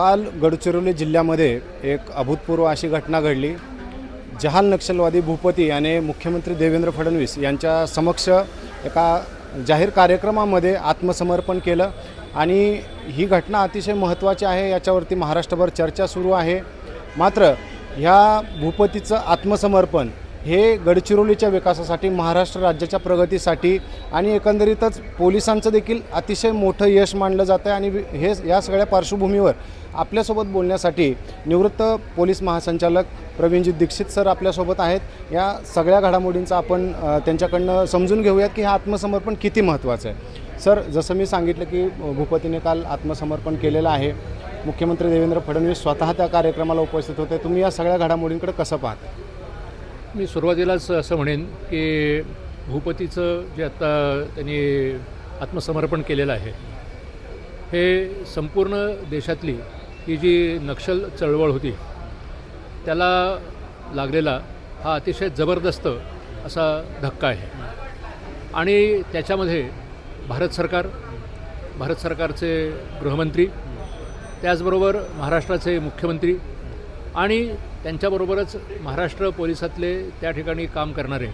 काल गडचिरोली जिल्ह्यामध्ये एक अभूतपूर्व अशी घटना घडली. जहाल नक्षलवादी भूपती याने मुख्यमंत्री देवेंद्र फडणवीस यांच्या समक्ष एका जाहीर कार्यक्रमामध्ये आत्मसमर्पण केलं आणि ही घटना अतिशय महत्त्वाची आहे याच्यावरती महाराष्ट्रभर चर्चा सुरू आहे. मात्र ह्या भूपतीचं आत्मसमर्पण हे गडचिरोलीच्या विकासासाठी महाराष्ट्र राज्याच्या प्रगतीसाठी आणि एकंदरीतच पोलिसांचं देखील अतिशय मोठं यश मानलं जातं आहे. आणि वि- हे या सगळ्या पार्श्वभूमीवर आपल्यासोबत बोलण्यासाठी निवृत्त पोलीस महासंचालक प्रवीणजी दीक्षित सर आपल्यासोबत आहेत. या सगळ्या घडामोडींचा आपण त्यांच्याकडनं समजून घेऊयात की हे आत्मसमर्पण किती महत्त्वाचं आहे. सर जसं मी सांगितलं की भूपतीने काल आत्मसमर्पण केलेलं आहे. मुख्यमंत्री देवेंद्र फडणवीस स्वतः त्या कार्यक्रमाला उपस्थित होते. तुम्ही या सगळ्या घडामोडींकडे कसं पाहता? मी सुरुवातीलाच असं म्हणेन की भूपतीचं जे आत्ता त्यांनी आत्मसमर्पण केलेलं आहे हे संपूर्ण देशातली ही जी नक्षल चळवळ होती त्याला लागलेला हा अतिशय जबरदस्त असा धक्का आहे. आणि त्याच्यामध्ये भारत सरकार भारत सरकारचे गृहमंत्री त्याचबरोबर महाराष्ट्राचे मुख्यमंत्री आणि त्यांच्याबरोबरच महाराष्ट्र पोलिसातले त्या ठिकाणी काम करणारे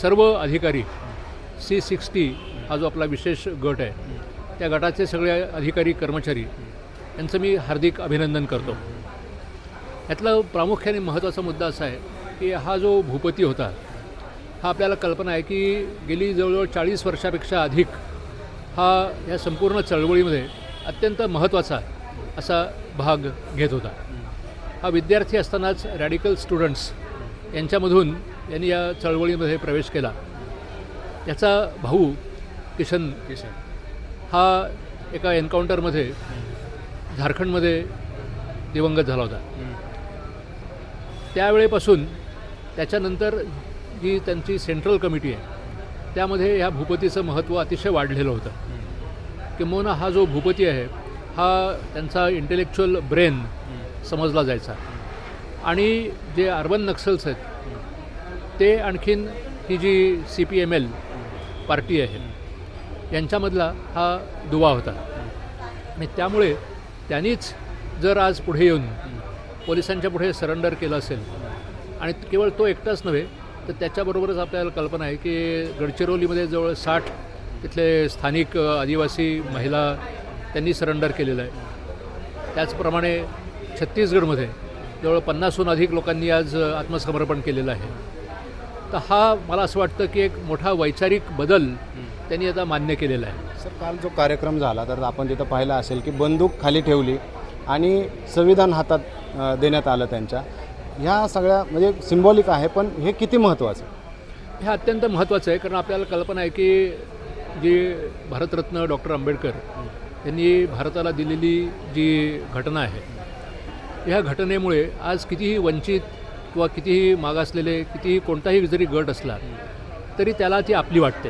सर्व अधिकारी सी सिक्स्टी हा जो आपला विशेष गट आहे त्या गटाचे सगळे अधिकारी कर्मचारी यांचं मी हार्दिक अभिनंदन करतो. यातला प्रामुख्याने महत्त्वाचा मुद्दा असा आहे की हा जो भूपती होता हा आपल्याला कल्पना आहे की गेली जवळजवळ चाळीस वर्षापेक्षा अधिक हा या संपूर्ण चळवळीमध्ये अत्यंत महत्त्वाचा असा भाग घेत होता. हा विद्यार्थी असतानाच रॅडिकल स्टुडंट्स यांच्यामधून यांनी या चळवळीमध्ये प्रवेश केला. याचा भाऊ किशन किशन. हा एका एन्काउंटरमध्ये झारखंडमध्ये दिवंगत झाला होता. त्यावेळेपासून त्याच्यानंतर जी त्यांची सेंट्रल कमिटी आहे त्यामध्ये ह्या भूपतीचं महत्त्व अतिशय वाढलेलं होतं. किंबहुना हा जो भूपती आहे हा त्यांचा इंटेलेक्च्युअल ब्रेन समजला जायचा. आणि जे अर्बन नक्सल्स आहेत ते आणखीन ही जी C P M L party आहे यांच्यामधला हा दुवा होता. आणि त्यामुळे त्यांनीच जर आज पुढे येऊन पोलिसांच्या पुढे सरेंडर केलं असेल आणि केवळ तो एकटाच नव्हे तर त्याच्याबरोबरच आपल्याला कल्पना आहे की गडचिरोलीमध्ये जवळ साठ तिथले स्थानिक आदिवासी महिला त्यांनी सरेंडर केलेलं आहे. त्याचप्रमाणे छत्तीसगडमध्ये जवळ पन्नासहून अधिक लोकांनी आज आत्मसमर्पण केलेलं आहे. तर हा मला असं वाटतं की एक मोठा वैचारिक बदल त्यांनी आता मान्य केलेला आहे. सर काल जो कार्यक्रम झाला तर आपण तिथं पाहिलं असेल की बंदूक खाली ठेवली आणि संविधान हातात अ, देण्यात आलं त्यांच्या ह्या सगळ्या म्हणजे सिम्बॉलिक आहे पण हे किती महत्त्वाचं हे अत्यंत महत्त्वाचं आहे कारण आपल्याला कल्पना आहे की जी भारतरत्न डॉक्टर आंबेडकर यांनी भारताला दिलेली जी घटना आहे ह्या घटनेमुळे आज कितीही वंचित किंवा कितीही मागासलेले कितीही कोणताही जरी गट असला तरी त्याला ती आपली वाटते.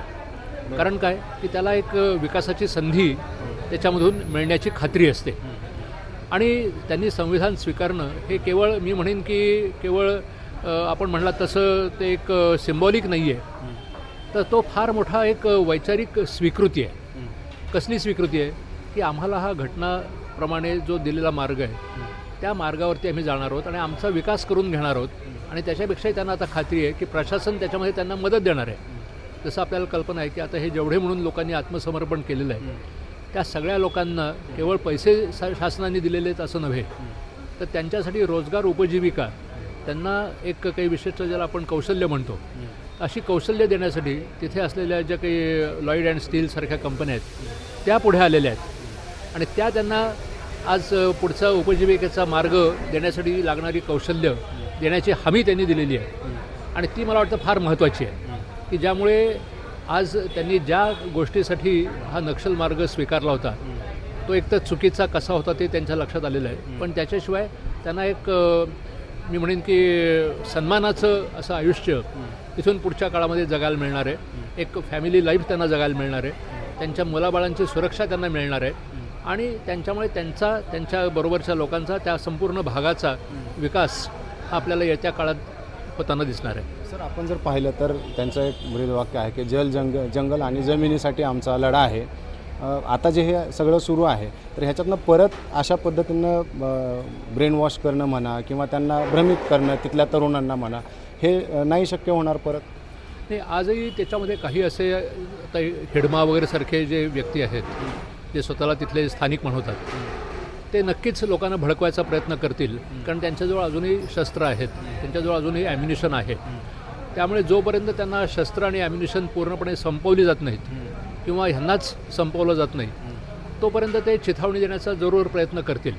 कारण काय? की त्याला एक विकासाची संधी त्याच्यामधून मिळण्याची खात्री असते. आणि त्यांनी संविधान स्वीकारणं हे केवळ मी म्हणेन की केवळ आपण म्हणला तसं ते एक सिम्बॉलिक नाही आहे तर तो फार मोठा एक वैचारिक स्वीकृती आहे. कसली स्वीकृती आहे? की आम्हाला हा घटनाप्रमाणे जो दिलेला मार्ग आहे त्या मार्गावरती आम्ही जाणार आहोत आणि आमचा विकास करून घेणार आहोत. आणि त्याच्यापेक्षाही त्यांना आता खात्री आहे की प्रशासन त्याच्यामध्ये त्यांना मदत देणार आहे. जसं आपल्याला कल्पना आहे की आता हे जेवढे म्हणून लोकांनी आत्मसमर्पण केलेलं आहे त्या सगळ्या लोकांना केवळ पैसे शासनाने दिलेले आहेत असं नव्हे तर त्यांच्यासाठी रोजगार उपजीविका त्यांना एक काही विशिष्ट ज्याला आपण कौशल्य म्हणतो अशी कौशल्य देण्यासाठी तिथे असलेल्या ज्या काही लॉईड अँड स्टीलसारख्या कंपन्या आहेत त्या पुढे आलेल्या आहेत. आणि त्या त्यांना आज पुढचा उपजीविकेचा मार्ग देण्यासाठी लागणारी कौशल्य देण्याची हमी त्यांनी दिलेली आहे. आणि ती मला वाटतं फार महत्त्वाची आहे. की ज्यामुळे आज त्यांनी ज्या गोष्टीसाठी हा नक्षल मार्ग स्वीकारला होता तो एक तर चुकीचा कसा होता ते त्यांच्या लक्षात आलेलं आहे. पण त्याच्याशिवाय त्यांना एक मी म्हणेन की सन्मानाचं असं आयुष्य तिथून पुढच्या काळामध्ये जगायला मिळणार आहे. एक फॅमिली लाईफ त्यांना जगायला मिळणार आहे. त्यांच्या मुलाबाळांची सुरक्षा त्यांना मिळणार आहे. आणि त्यांच्यामुळे त्यांचा त्यांच्याबरोबरच्या लोकांचा त्या संपूर्ण भागाचा विकास हा आपल्याला येत्या काळात होताना दिसणार आहे. सर आपण जर पाहिलं तर त्यांचं एक वाक्य आहे की जल जंग जंगल आणि जमिनीसाठी आमचा लढा आहे. आता जे हे सगळं सुरू आहे तर ह्याच्यातनं परत अशा पद्धतीनं ब्रेन वॉश करणं म्हणा किंवा त्यांना भ्रमित करणं तिथल्या तरुणांना म्हणा हे नाही शक्य होणार परत? नाही आजही त्याच्यामध्ये काही असे आता हिडमा वगैरे सारखे जे व्यक्ती आहेत जे स्वतःला तिथले स्थानिक म्हणवतात ते नक्कीच लोकांना भडकवायचा प्रयत्न करतील कारण त्यांच्याजवळ अजूनही शस्त्र आहेत. त्यांच्याजवळ अजूनही ॲम्युनिशन आहे. त्यामुळे जोपर्यंत त्यांना शस्त्र आणि ॲम्युनिशन पूर्णपणे संपवली जात नाहीत किंवा ह्यांनाच संपवलं जात नाही तोपर्यंत ते चिथावणी देण्याचा जरूर प्रयत्न करतील.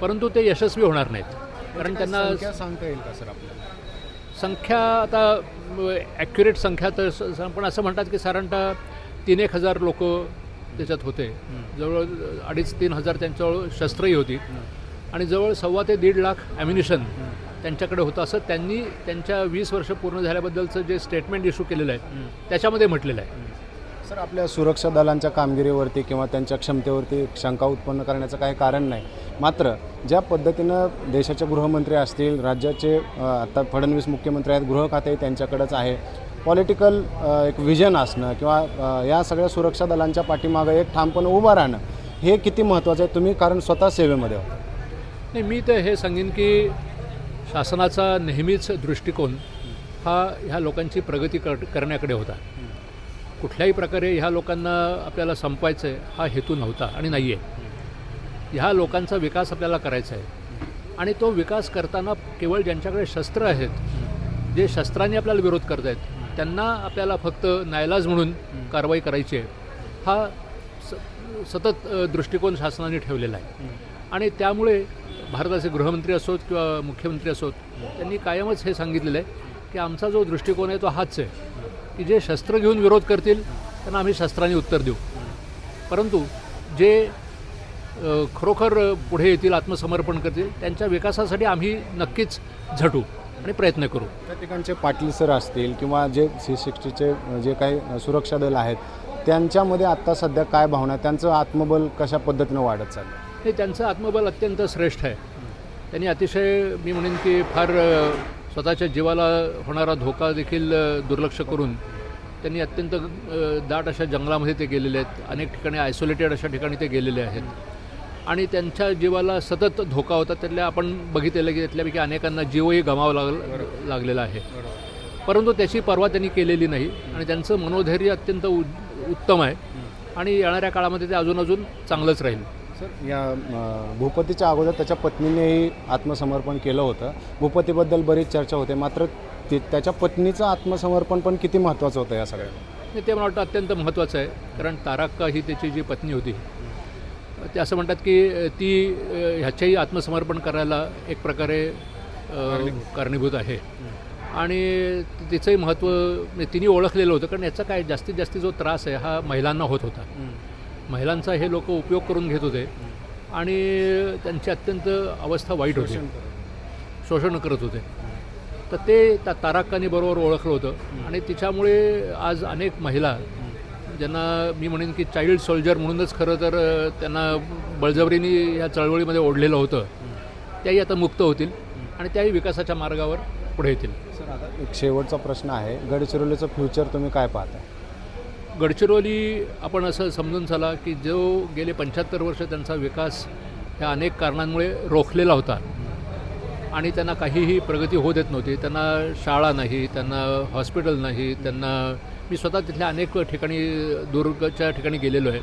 परंतु ते यशस्वी होणार नाहीत. कारण त्यांना सांगता येईल का सर आपल्याला? संख्या आता ॲक्युरेट संख्या तर पण असं म्हणतात की साधारणतः तीन एक हजार लोक त्याच्यात होते. जवळ अडीच तीन हजार त्यांच्याजवळ शस्त्रही होती. आणि जवळ सव्वा ते दीड लाख ॲम्युनिशन त्यांच्याकडे होतं. असं त्यांनी त्यांच्या वीस वर्ष पूर्ण झाल्याबद्दलचं जे स्टेटमेंट इश्यू केलेलं आहे त्याच्यामध्ये म्हटलेलं आहे. सर आपल्या सुरक्षा दलांच्या कामगिरीवरती किंवा त्यांच्या क्षमतेवरती शंका उत्पन्न करण्याचं काही कारण नाही. मात्र ज्या पद्धतीनं देशाचे गृहमंत्री असतील राज्याचे आता फडणवीस मुख्यमंत्री आहेत गृह खातेही त्यांच्याकडंच आहे पॉलिटिकल एक विजन असणं किंवा या सगळ्या सुरक्षा दलांच्या पाठीमागं एक ठामपणे उभं राहणं हे किती महत्त्वाचं आहे? तुम्ही कारण स्वतः सेवेमध्ये होता नाही मी तर हे सांगेन की शासनाचा नेहमीच दृष्टिकोन हा ह्या लोकांची प्रगती कर करण्याकडे होता. कुठल्याही प्रकारे ह्या लोकांना आपल्याला संपवायचं आहे हा हेतू नव्हता आणि नाही आहे ह्या लोकांचा विकास आपल्याला करायचा आहे आणि तो विकास करताना केवळ ज्यांच्याकडे शस्त्र आहेत जे शस्त्रांनी आपल्याला विरोध करत आहेत त्यांना आपल्याला फक्त नायलाज म्हणून कारवाई करायची आहे. हा स सतत दृष्टिकोन शासनाने ठेवलेला आहे. आणि त्यामुळे भारताचे गृहमंत्री असोत किंवा मुख्यमंत्री असोत त्यांनी कायमच हे सांगितलेलं आहे की आमचा जो दृष्टिकोन आहे तो हाच आहे. की जे शस्त्र घेऊन विरोध करतील त्यांना आम्ही शस्त्रांनी उत्तर देऊ. परंतु जे खरोखर पुढे येतील आत्मसमर्पण करतील त्यांच्या विकासासाठी आम्ही नक्कीच झटू. आणि प्रयत्न करू. त्या ठिकाणचे पाटील सर असतील किंवा जे सी सिक्स्टीचे जे काही सुरक्षा दल आहेत त्यांच्यामध्ये आत्ता सध्या काय भावना त्यांचं आत्मबल कशा पद्धतीनं वाढत चाललं हे त्यांचं आत्मबल अत्यंत श्रेष्ठ आहे. त्यांनी अतिशय मी म्हणेन की फार स्वतःच्या जीवाला होणारा धोका देखील दुर्लक्ष करून त्यांनी अत्यंत दाट अशा जंगलामध्ये ते गेलेले आहेत. अनेक ठिकाणी आयसोलेटेड अशा ठिकाणी ते गेलेले आहेत. आणि त्यांच्या जीवाला सतत धोका होता त्यातल्या आपण बघितलेलं की त्यातल्यापैकी अनेकांना जीवही गमावा लाग लागलेला आहे. परंतु त्याची पर्वा त्यांनी केलेली नाही आणि त्यांचं मनोधैर्य अत्यंत उ उत्तम आहे आणि येणाऱ्या काळामध्ये ते अजून अजून चांगलंच राहील. सर या भूपतीच्या अगोदर त्याच्या पत्नीनेही आत्मसमर्पण केलं होतं. भूपतीबद्दल बरीच चर्चा होते मात्र ती त्याच्या पत्नीचं आत्मसमर्पण पण किती महत्त्वाचं होतं या सगळ्या आणि ते मला वाटतं अत्यंत महत्त्वाचं आहे. कारण ताराक्का ही त्याची जी पत्नी होती ते असं म्हणतात की ती ह्याच्याही आत्मसमर्पण करायला एक प्रकारे कारणीभूत. आहे. आणि तिचंही महत्त्व म्हणजे तिने ओळखलेलं होतं कारण याचा काय जास्तीत जास्त जो त्रास आहे हा महिलांना होत होता. महिलांचा हे लोक उपयोग करून घेत होते. आणि त्यांची अत्यंत अवस्था वाईट होती. शोषण करत होते. तर ते ता ताराक्कानी बरोबर ओळखलं होतं. आणि तिच्यामुळे आज अनेक महिला ज्यांना मी म्हणेन की चाइल्ड सोल्जर म्हणूनच खरं तर त्यांना बळजबरीने ह्या चळवळीमध्ये ओढलेलं होतं. त्याही आता मुक्त होतील आणि त्याही विकासाच्या मार्गावर पुढे येतील. सर आता एक शेवटचा प्रश्न आहे. गडचिरोलीचं फ्युचर तुम्ही काय पाहता गडचिरोली आपण असं समजून चला की जो गेले पंच्याहत्तर वर्ष त्यांचा विकास ह्या अनेक कारणांमुळे रोखलेला होता. आणि त्यांना काहीही प्रगती होऊ देत नव्हती. त्यांना शाळा नाही त्यांना हॉस्पिटल नाही त्यांना मी स्वतः तिथल्या अनेक ठिकाणी दुर्गच्या ठिकाणी गेलेलो आहे.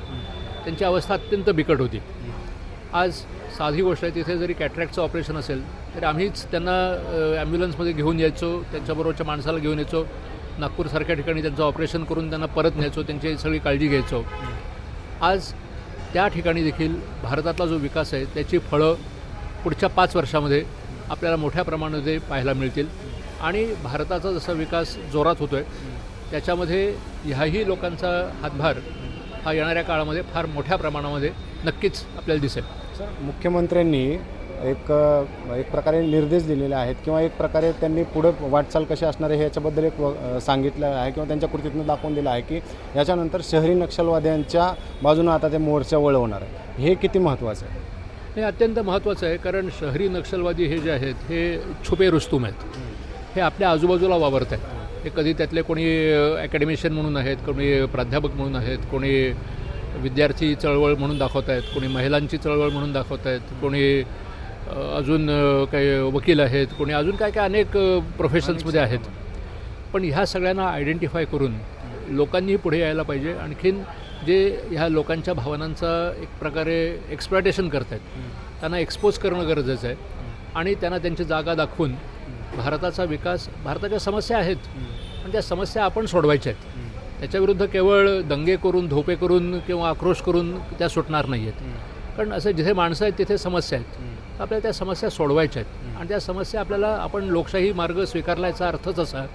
त्यांची अवस्था अत्यंत बिकट होती. आज साधी गोष्ट आहे तिथे जरी कॅट्रॅक्टचं ऑपरेशन असेल तरी आम्हीच त्यांना ॲम्ब्युलन्समध्ये घेऊन यायचो त्यांच्याबरोबरच्या माणसाला घेऊन यायचो. नागपूरसारख्या ठिकाणी त्यांचं ऑपरेशन करून त्यांना परत न्यायचो त्यांची सगळी काळजी घ्यायचो. आज त्या ठिकाणी देखील भारतातला जो विकास आहे त्याची फळं पुढच्या पाच वर्षामध्ये आपल्याला मोठ्या प्रमाणामध्ये पाहायला मिळतील. आणि भारताचा जसा विकास जोरात होतो आहे त्याच्यामध्ये ह्याही लोकांचा हातभार हा येणाऱ्या काळामध्ये फार मोठ्या प्रमाणामध्ये नक्कीच आपल्याला दिसेल. सर मुख्यमंत्र्यांनी एक एक प्रकारे निर्देश दिलेले आहेत किंवा एक प्रकारे त्यांनी पुढं वाटचाल कशी असणार आहे ह्याच्याबद्दल एक सांगितलं आहे किंवा त्यांच्या कृतीतनं दाखवून दिलं आहे की याच्यानंतर शहरी नक्षलवाद्यांच्या बाजूनं आता ते मोर्चा वळवणार आहे हे किती महत्त्वाचं आहे? हे अत्यंत महत्त्वाचं आहे कारण शहरी नक्षलवादी हे जे आहेत हे छुपे रुस्तुम आहेत. हे आपल्या आजूबाजूला वावरत आहेत. हे कधी त्यातले कोणी अकॅडमिशियन म्हणून आहेत कोणी प्राध्यापक म्हणून आहेत कोणी विद्यार्थी चळवळ म्हणून दाखवत आहेत कोणी महिलांची चळवळ म्हणून दाखवत आहेत कोणी अजून काही वकील आहेत कोणी अजून काय काय अनेक प्रोफेशन्समध्ये आहेत. पण ह्या सगळ्यांना आयडेंटिफाय करून लोकांनी पुढे यायला पाहिजे. आणखीन जे ह्या लोकांच्या भावनांचा एक प्रकारे एक्सप्लॉयटेशन करत आहेत त्यांना एक्सपोज करणं गरजेचं आहे. आणि त्यांना त्यांची जागा दाखवून भारताचा विकास भारताच्या समस्या आहेत पण त्या समस्या आपण सोडवायच्या आहेत. त्याच्याविरुद्ध केवळ दंगे करून धोपे करून किंवा आक्रोश करून त्या सुटणार नाही आहेत. कारण असं जिथे माणसं आहेत तिथे समस्या आहेत. आपल्याला त्या समस्या सोडवायच्या आहेत. आणि त्या समस्या आपल्याला आपण लोकशाही मार्ग स्वीकारल्याचा अर्थच असा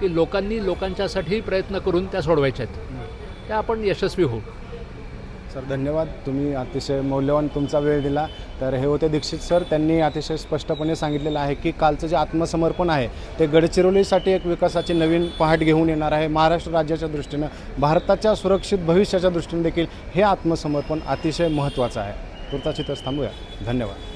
की लोकांनी लोकांच्यासाठी प्रयत्न करून त्या सोडवायच्या आहेत. त्या आपण यशस्वी होऊ. सर धन्यवाद. तुम्ही अतिशय मौल्यवान तुमचा वेळ दिला. तर हे होते दीक्षित सर. त्यांनी अतिशय स्पष्टपणे सांगितलेलं आहे की कालचं जे आत्मसमर्पण आहे ते गडचिरोलीसाठी एक विकासाची नवीन पहाट घेऊन येणार आहे. महाराष्ट्र राज्याच्या दृष्टीनं भारताच्या सुरक्षित भविष्याच्या दृष्टीने देखील हे आत्मसमर्पण अतिशय महत्त्वाचं आहे. तुर्ताची तर थांबूया. धन्यवाद.